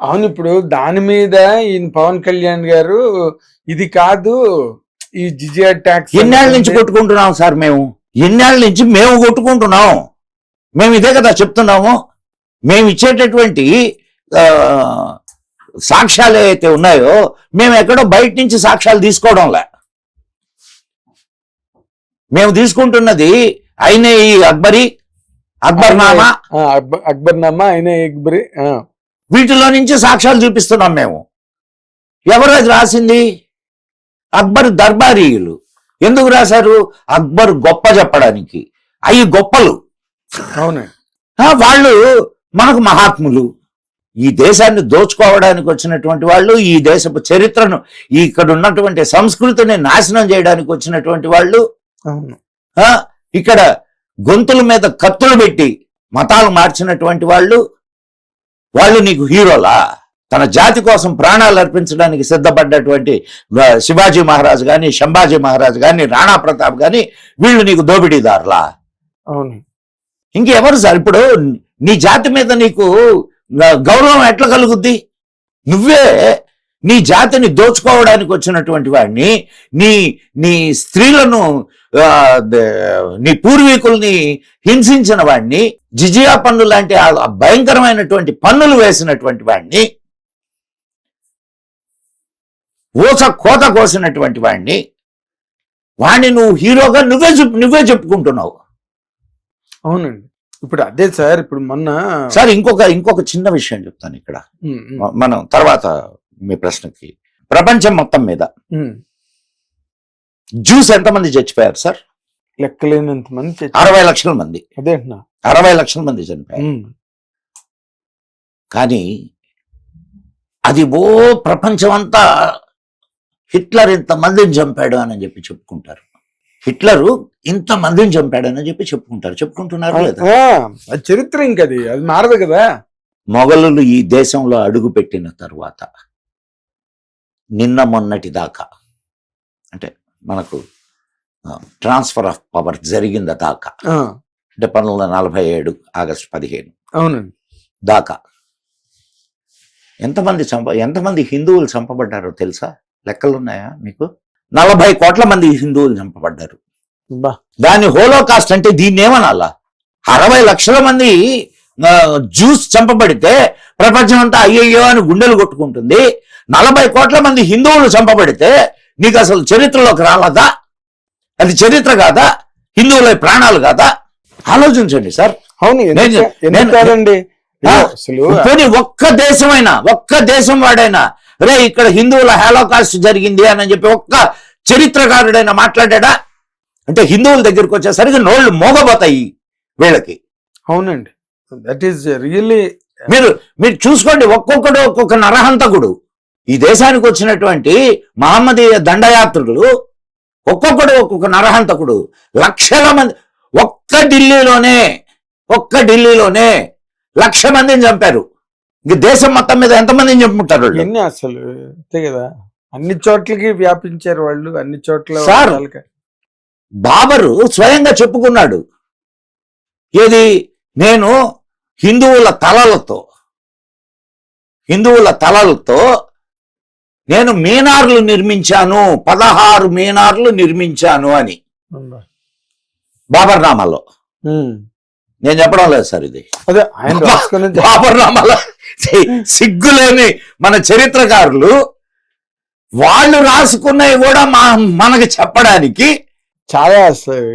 అవును ఇప్పుడు దాని మీద ఈయన పవన్ కళ్యాణ్ గారు ఇది కాదు ఈ జిజియా ట్యాక్స్ ఎన్నేళ్ళ నుంచి కొట్టుకుంటున్నాం సార్ మేము? ఎన్నేళ్ళ నుంచి మేము కొట్టుకుంటున్నాం? మేము ఇదే కదా చెప్తున్నాము. మేము ఇచ్చేటటువంటి సాక్ష్యాలు ఏవైతే ఉన్నాయో మేము ఎక్కడో బయట నుంచి సాక్ష్యాలు తీసుకోవడంలే. మేము తీసుకుంటున్నది అయినే ఈ అక్బరి అక్బర్నామా? అక్బర్ నామా ఆయన ఎక్బరి ఆ, వీటిలో నుంచి సాక్ష్యాలు చూపిస్తున్నాం మేము. ఎవరు అది రాసింది? అక్బర్ దర్బారీయులు. ఎందుకు రాశారు? అక్బర్ గొప్ప చెప్పడానికి. అవి గొప్పలు. అవునండి ఆ, వాళ్ళు మనకు మహాత్ములు. ఈ దేశాన్ని దోచుకోవడానికి వచ్చినటువంటి వాళ్ళు ఈ దేశపు చరిత్రను ఇక్కడ ఉన్నటువంటి సంస్కృతిని నాశనం చేయడానికి వచ్చినటువంటి వాళ్ళు. అవును. ఇక్కడ గొంతుల మీద కత్తులు పెట్టి మతాలు మార్చినటువంటి వాళ్ళు. వాళ్ళు నీకు హీరోలా? తన జాతి కోసం ప్రాణాలు అర్పించడానికి సిద్ధపడ్డటువంటి శివాజీ మహారాజు గాని శంభాజీ మహారాజు గాని రాణా ప్రతాప్ గాని వీళ్ళు నీకు దోపిడీదారులా? అవును. ఇంకెవరు సార్? ఇప్పుడు నీ జాతి మీద నీకు గౌరవం ఎట్లా కలుగుద్ది? నువ్వే నీ జాతిని దోచుకోవడానికి వచ్చినటువంటి వాడిని నీ నీ స్త్రీలను నీ పూర్వీకుల్ని హింసించిన వాడిని జిజియా పన్ను లాంటి భయంకరమైనటువంటి పన్నులు వేసినటువంటి వాడిని ఊస కోత కోసినటువంటి వాడిని వాడిని నువ్వు హీరోగా నువ్వే చెప్పు నువ్వే చెప్పుకుంటున్నావు. అవునండి. ఇప్పుడు అదే సార్ ఇప్పుడు మొన్న సార్ ఇంకొక ఇంకొక చిన్న విషయం చెప్తాను ఇక్కడ. మనం తర్వాత మీ ప్రశ్నకి ప్రపంచం మొత్తం మీద. జ్యూస్ ఎంతమంది చచ్చిపోయారు సార్? లెక్కలేనంత మంది అరవై లక్షల మంది. అదే అరవై లక్షల మంది చనిపోయారు. కానీ అది ఓ ప్రపంచం అంతా హిట్లర్ ఇంత మందిని చంపాడు అని చెప్పి చెప్పుకుంటారు. హిట్లరు ఇంత మందిని చంపాడని చెప్పి చెప్పుకుంటారు. చెప్పుకుంటున్నారు లేదా? చరిత్ర ఇంకది. అది మారదు కదా. మొఘలులు ఈ దేశంలో అడుగుపెట్టిన తరువాత నిన్న మొన్నటి దాకా అంటే మనకు ట్రాన్స్ఫర్ ఆఫ్ పవర్ జరిగింద దాకా? అంటే పంతొమ్మిది వందల నలభై ఏడు ఆగస్టు పదిహేను. అవునండి. దాకా. ఎంతమంది చంప ఎంతమంది హిందువులు చంపబడ్డారో తెలుసా? లెక్కలు ఉన్నాయా మీకు? నలభై కోట్ల మంది హిందువులు చంపబడ్డారు. బా. దాన్ని హోలోకాస్ట్ అంటే దీన్ని ఏమనాలా అరవై లక్షల మంది జ్యూస్ చంపబడితే ప్రపంచం అంతా అయ్యయ్యో అని గుండెలు కొట్టుకుంటుంది. నలభై కోట్ల మంది హిందువులు చంపబడితే నీకు అసలు చరిత్రలోకి రాలదా? అది చరిత్ర కాదా? హిందువుల ప్రాణాలు కాదా? ఆలోచించండి సార్. అవును కాదండి? పోనీ ఒక్క దేశమైనా ఒక్క దేశం వాడైనా రే ఇక్కడ హిందువుల హాలోకాస్ట్ జరిగింది అని చెప్పి ఒక్క చరిత్రకారుడైనా మాట్లాడా అంటే హిందువుల దగ్గరికి వచ్చేసరికి నోళ్ళు మోగబోతాయి వీళ్ళకి. అవునండి. దట్ ఈస్ రియల్లీ మీరు మీరు చూసుకోండి ఒక్కొక్కడు ఒక్కొక్క నరహంతకుడు. ఈ దేశానికి వచ్చినటువంటి మహమ్మదీయ దండయాత్రులు ఒక్కొక్కడు ఒక్కొక్క నరహంతకుడు లక్షల మంది ఒక్క ఢిల్లీలోనే ఒక్క ఢిల్లీలోనే లక్ష మందిని చంపారు ఇంక దేశం మొత్తం మీద ఎంతమందిని చంపుకుంటారు వాళ్ళు? ఎన్ని అసలు అంతే కదా అన్ని చోట్లకి వ్యాపించారు వాళ్ళు అన్ని చోట్ల సార్. బాబరు స్వయంగా చెప్పుకున్నాడు ఏది నేను హిందువుల తలలతో హిందువుల తలలతో నేను మీనార్లు నిర్మించాను పదహారు మీనార్లు నిర్మించాను అని. బాబర్ నామాలో ఉమ్. నేను చెప్పడం లేదు సార్ ఇది. అదే ఆయన రాసుకుని బాబర్ నామాలో సిగ్గులేని మన చరిత్రకారులు వాళ్ళు రాసుకున్నవి కూడా మా మనకి చెప్పడానికి చాలా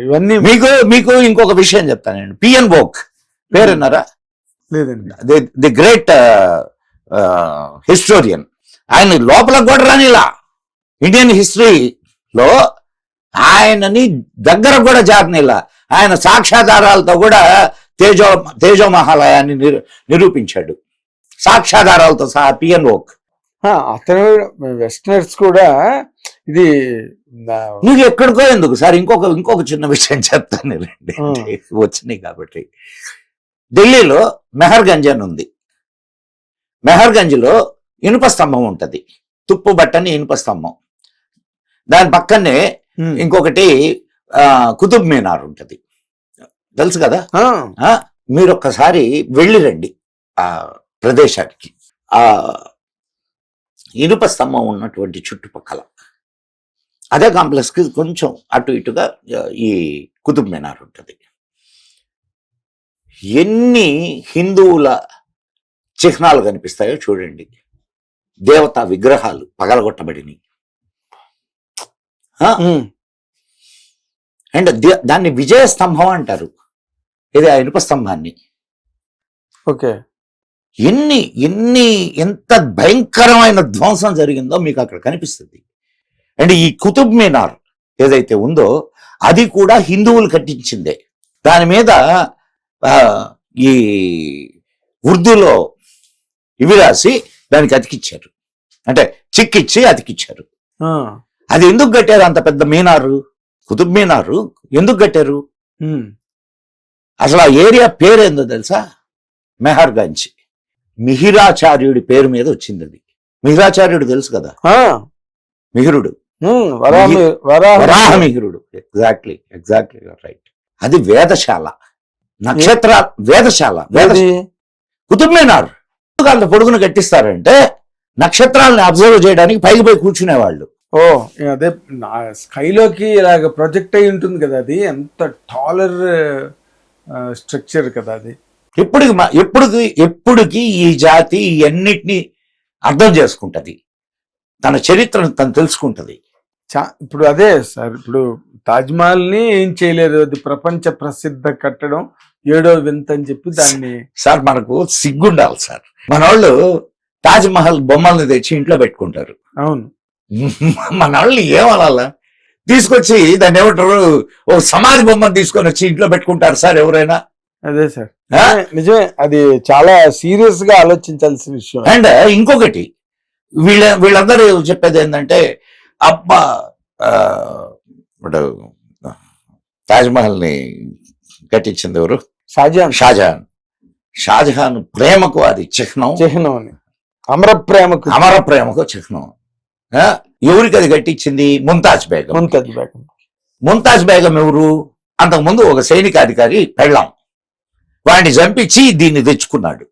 ఇవన్నీ మీకు మీకు ఇంకొక విషయం చెప్తానండి పిఎన్ బోక్ పేరున్నారా? లేదండి. ది ది గ్రేట్ హిస్టోరియన్ ఆయన లోపల కూడా రానిలా ఇండియన్ హిస్టరీలో ఆయనని దగ్గర కూడా జారనిలా ఆయన సాక్ష్యాధారాలతో కూడా తేజో తేజో మహాలయాన్ని నిరు నిరూపించాడు. సాక్ష్యాధారాలతో సహా పిఎన్ ఓక్. ఆ, అతను వెస్టర్నర్స్ కూడా ఇది నువ్వు ఎక్కడికో ఎందుకు? సార్ ఇంకొక ఇంకొక చిన్న విషయం చెప్తాను రండి. వచ్చినాయి కాబట్టి. ఢిల్లీలో మెహర్గంజ్ అని ఉంది. మెహర్గంజ్లో ఇనుప స్తంభం ఉంటది. తుప్పు బట్టని ఇనుప స్తంభం. దాని పక్కనే. ఇంకొకటి కుతుబ్ మీనార్ ఉంటది. తెలుసు కదా? మీరు ఒక్కసారి వెళ్ళి రండి ఆ ప్రదేశానికి. ఆ ఇనుప స్తంభం ఉన్నటువంటి చుట్టుపక్కల. అదే కాంప్లెక్స్కి కొంచెం అటు ఇటుగా ఈ కుతుబ్ మినార్ ఉంటుంది. ఎన్ని హిందువుల చిహ్నాలు కనిపిస్తాయో చూడండి. దేవతా విగ్రహాలు ఉమ్, అండ్ దాన్ని విజయ స్తంభం అంటారు. ఇది ఆ ఇనుప స్తంభాన్ని. ఓకే. ఎన్ని ఎన్ని ఎంత భయంకరమైన ధ్వంసం జరిగిందో మీకు అక్కడ కనిపిస్తుంది. అండ్ ఈ కుతుబ్ మినార్ ఏదైతే ఉందో అది కూడా హిందువులు కట్టించిందే. దాని మీద ఈ ఉర్దూలో ఇవి రాసి దానికి అతికిచ్చారు. అంటే చిక్కిచ్చి అతికిచ్చారు. అది ఎందుకు కట్టారు అంత పెద్ద మీనారు? కుతుబ్ మీనారు ఎందుకు కట్టారు? అసలు ఆ ఏరియా పేరేందో తెలుసా? మెహర్గంజ్ మిహిరాచార్యుడి పేరు మీద వచ్చింది అది. మిహిరాచార్యుడు తెలుసు కదా? మిహిరుడు. ఉమ్, వరాహి వరాహ వరాహ మిహిరుడు ఎగ్జాక్ట్లీ ఎగ్జాక్ట్లీ రైట్ అది వేదశాల. నక్షత్ర వేదశాల. వేద ఏది? కుతుబ్ మీనార్. అంత పొడుగును కట్టిస్తారంటే నక్షత్రాలను అబ్జర్వ్ చేయడానికి పైకి పోయి కూర్చునేవాళ్ళు. ఓ అదే స్కైలోకి ఇలాగ ప్రొజెక్ట్ అయి ఉంటుంది కదా అది ఎంత టాలర్ స్ట్రక్చర్ కదా అది. ఎప్పటికి మ- ఎప్పటికి ఎప్పటికి ఈ జాతి ఈ అన్నిటినీ అర్థం చేసుకుంటది. తన చరిత్రను తను తెలుసుకుంటది. చా ఇప్పుడు అదే సార్ ఇప్పుడు తాజ్ మహల్ని ఏం చేయలేరు అది ప్రపంచ ప్రసిద్ధ కట్టడం. ఏడో వింత అని చెప్పి దాన్ని సార్ మనకు సిగ్గుండాలి సార్. మన వాళ్ళు తాజ్ మహల్ బొమ్మల్ని తెచ్చి ఇంట్లో పెట్టుకుంటారు. అవును. మన వాళ్ళు ఏమనాలా తీసుకొచ్చి దాన్ని ఏమంటారు? ఓ సమాధి బొమ్మను తీసుకొని వచ్చి ఇంట్లో పెట్టుకుంటారు సార్ ఎవరైనా? అదే సార్? నిజమే, అది చాలా సీరియస్గా ఆలోచించాల్సిన విషయం. అండ్ ఇంకొకటి వీళ్ళ వీళ్ళందరూ చెప్పేది ఏంటంటే అబ్బా ఇప్పుడు తాజ్ మహల్ని కట్టించింది ఎవరు? షాజహాన్. షాజహాన్. షాజహాన్ ప్రేమకు అది చిహ్నం. చిహ్నం అని అమర ప్రేమకు అమర ప్రేమకు చిహ్నం ఎవరికి అది కట్టించింది ముంతాజ్ బేగం. ముంతజ్ బేగం. ముంతాజ్ బేగం ఎవరు? అంతకుముందు ఒక సైనికాధికారి పెళ్ళాం. వాడిని చంపించి దీన్ని తెచ్చుకున్నాడు.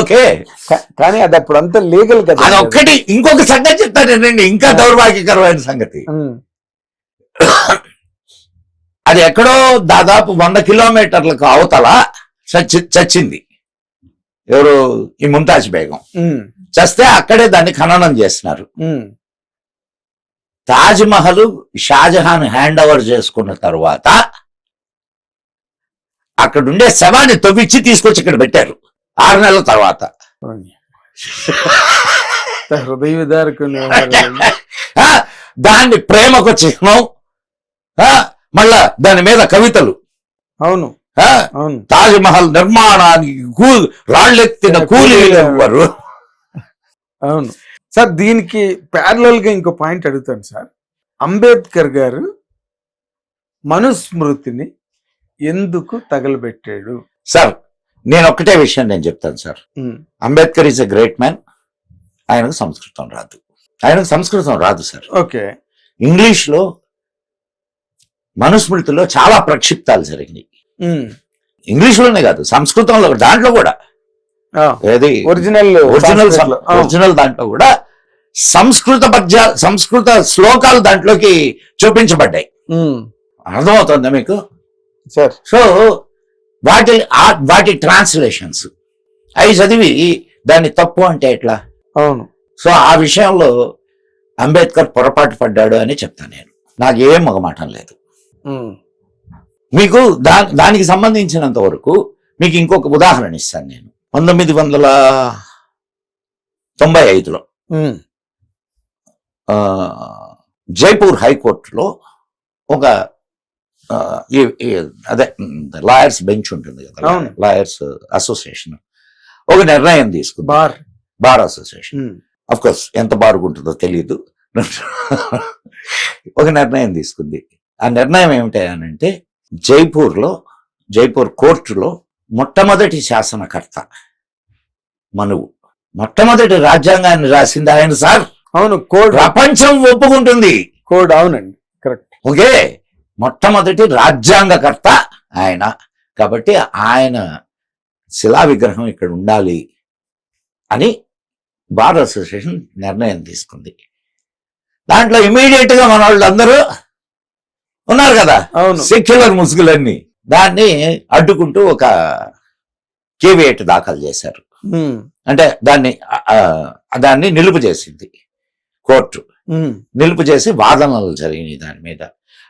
ఓకే. కానీ అది అప్పుడు అంతా లీగల్ కదా. అది ఒక్కటి ఇంకొక సంగతి చెప్తానండి ఇంకా దౌర్భాగ్యకరమైన సంగతి. అది ఎక్కడో దాదాపు వంద కిలోమీటర్లకు అవతల చచ్చి చచ్చింది. ఎవరు? ఈ ముంతాజ్ బేగం. చస్తే అక్కడే దాన్ని ఖననం చేస్తున్నారు. తాజ్ మహల్ షాజహాన్ హ్యాండ్ ఓవర్ చేసుకున్న తర్వాత అక్కడుండే శవాన్ని తవ్విచ్చి తీసుకొచ్చి ఇక్కడ పెట్టారు. ఆరు నెలల తర్వాత. హృదయ దాన్ని ప్రేమకు చిహ్నం. మళ్ళా దాని మీద కవితలు. అవును. ఆ, అవును. తాజ్ మహల్ నిర్మాణానికి రాళ్ళెత్తిన కూలీలు అవును. సార్ దీనికి ప్యారలల్గా ఇంకో పాయింట్ అడుగుతాను సార్. అంబేద్కర్ గారు మనుస్మృతిని ఎందుకు తగలబెట్టాడు? సార్ నేను ఒక్కటే విషయం నేను చెప్తాను sir. Ambedkar is a great man ఆయనకు సంస్కృతం రాదు. ఆయనకు సంస్కృతం రాదు సార్. ఓకే. ఇంగ్లీష్లో మనుస్మృతిలో చాలా ప్రక్షిప్తాలు జరిగినాయి. ఉమ్, ఇంగ్లీష్లోనే కాదు సంస్కృతంలో దాంట్లో కూడా. ఏది? ఒరిజినల్ ఒరిజినల్ ఒరిజినల్ దాంట్లో కూడా సంస్కృత పద్య సంస్కృత శ్లోకాలు దాంట్లోకి చూపించబడ్డాయి. అర్థమవుతుందా మీకు? సార్ సో వాటి వాటి ట్రాన్స్లేషన్స్ అవి చదివి దాన్ని తప్పు అంటే ఎట్లా? అవును. సో ఆ విషయంలో అంబేద్కర్ పొరపాటు పడ్డాడు అని చెప్తాను నేను. నాకేం మొగమాటం లేదు. మీకు దా దానికి సంబంధించినంత వరకు మీకు ఇంకొక ఉదాహరణ ఇస్తాను నేను. పంతొమ్మిది వందల తొంభై ఐదులో జైపూర్ హైకోర్టులో ఒక అదే లాయర్స్ బెంచ్ ఉంటుంది కదా. Lawyers association. ఒక నిర్ణయం తీసుకుంది. Bar. Bar association. Um, of course ఎంత బారుకుంటుందో తెలియదు ఒక నిర్ణయం తీసుకుంది. ఆ నిర్ణయం ఏమిటి అని అంటే జైపూర్లో జైపూర్ కోర్టులో మొట్టమొదటి శాసనకర్త మనువు. మొట్టమొదటి రాజ్యాంగాన్ని రాసింది ఆయన సార్. అవును కోడ్. ప్రపంచం ఒప్పుకుంటుంది. కోడ్ అవునండి కరెక్ట్. ఓకే మొట్టమొదటి రాజ్యాంగకర్త ఆయన. కాబట్టి ఆయన శిలా విగ్రహం ఇక్కడ ఉండాలి అని బార్ అసోసియేషన్ నిర్ణయం తీసుకుంది. దాంట్లో ఇమీడియట్గా మన వాళ్ళందరూ ఉన్నారు కదా? సెక్యులర్ ముసుగులన్నీ. దాన్ని అడ్డుకుంటూ ఒక కేవియేట్ దాఖలు చేశారు. అంటే దాన్ని దాన్ని నిలుపు చేసింది కోర్టు. నిలుపు చేసి వాదనలు జరిగినాయి దాని మీద.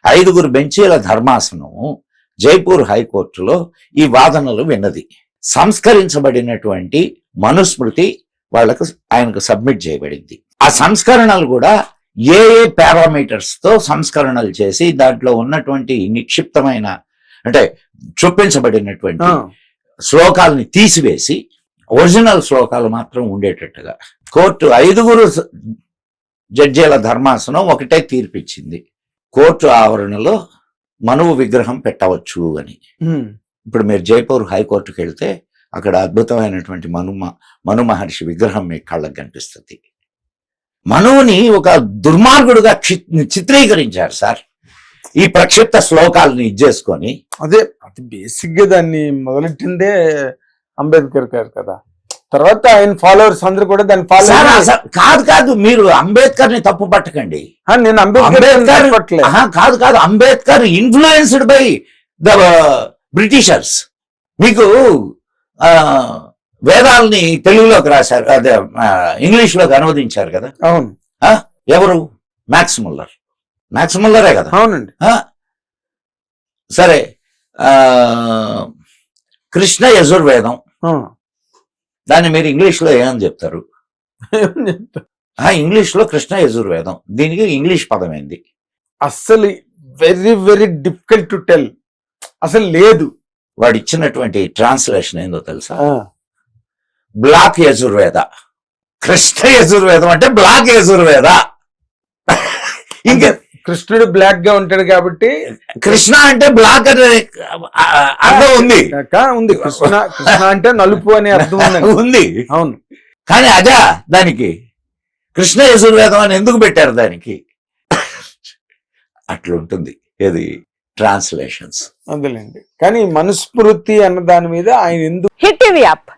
ఐదుగురు బెంచీల ధర్మాసనం జైపూర్ హైకోర్టులో ఈ వాదనలు విన్నది. సంస్కరించబడినటువంటి మనుస్మృతి వాళ్ళకు ఆయనకు సబ్మిట్ చేయబడింది. ఆ సంస్కరణలు కూడా ఏ ఏ పారామీటర్స్తో సంస్కరణలు చేసి దాంట్లో ఉన్నటువంటి నిక్షిప్తమైన అంటే చొప్పించబడినటువంటి ఆ, శ్లోకాలని తీసివేసి ఒరిజినల్ శ్లోకాలు మాత్రం ఉండేటట్టుగా. కోర్టు ఐదుగురు జడ్జీల ధర్మాసనం ఒకటే తీర్పిచ్చింది. కోర్టు ఆవరణలో మనువు విగ్రహం పెట్టవచ్చు అని. ఇప్పుడు మీరు జైపూర్ హైకోర్టుకి వెళ్తే అక్కడ అద్భుతమైనటువంటి మను మను మహర్షి విగ్రహం మీ కళ్ళకు కనిపిస్తుంది. మనువుని ఒక దుర్మార్గుడుగా చిత్రీకరించారు సార్. ఈ ప్రక్షిప్త శ్లోకాలను ఇచ్చేసుకొని అదే అది బేసిక్గా దాన్ని మొదలెట్టిందే అంబేద్కర్ గారు కదా. తర్వాత ఆయన ఫాలోవర్స్ అందరూ కూడా దాన్ని ఫాలో కాదు కాదు మీరు అంబేద్కర్ని తప్పు పట్టకండి. నేను అంబేద్కర్ కాదు కాదు Ambedkar influenced by the Britishers మీకు ఆ, వేదాల్ని తెలుగులోకి రాశారు అదే ఇంగ్లీష్లోకి అనువదించారు కదా? అవును. ఎవరు? Max Muller. మ్యాక్స్ ముల్లరే కదా? అవునండి? సరే కృష్ణ యజుర్వేదం. దాన్ని మీరు ఇంగ్లీష్లో ఏమని చెప్తారు? ఏం చెప్తా? ఆ ఇంగ్లీష్లో కృష్ణ యజుర్వేదం. దీనికి ఇంగ్లీష్ పదం ఏంది అస్సలు very very difficult to tell. అసలు లేదు. వాడు ఇచ్చినటువంటి ట్రాన్స్లేషన్ ఏందో తెలుసా? బ్లాక్ యజుర్వేద. కృష్ణ యజుర్వేదం అంటే బ్లాక్ యజుర్వేద. ఇంకా కృష్ణుడు బ్లాక్గా ఉంటాడు కాబట్టి కృష్ణ అంటే బ్లాక్ అనే అర్థం ఉంది. కాక ఉంది. కృష్ణ కృష్ణ అంటే నలుపు అనే అర్థం ఉంది. అవును. కానీ అదా దానికి. కృష్ణ యజుర్వేదం అని ఎందుకు పెట్టారు దానికి? అట్లుంటుంది ఏది? ట్రాన్స్లేషన్స్. అదేలేండి. కానీ మనుస్మృతి అన్న దాని మీద ఆయన ఎందుకు హిట్ టీవీ యాప్.